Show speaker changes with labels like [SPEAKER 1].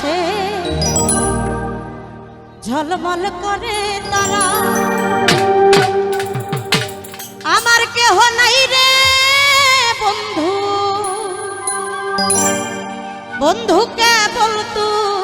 [SPEAKER 1] আকাশে ঝলমল করে তারা। আমার কেহ নাই রে বন্ধু। বন্ধু কেবল তুমি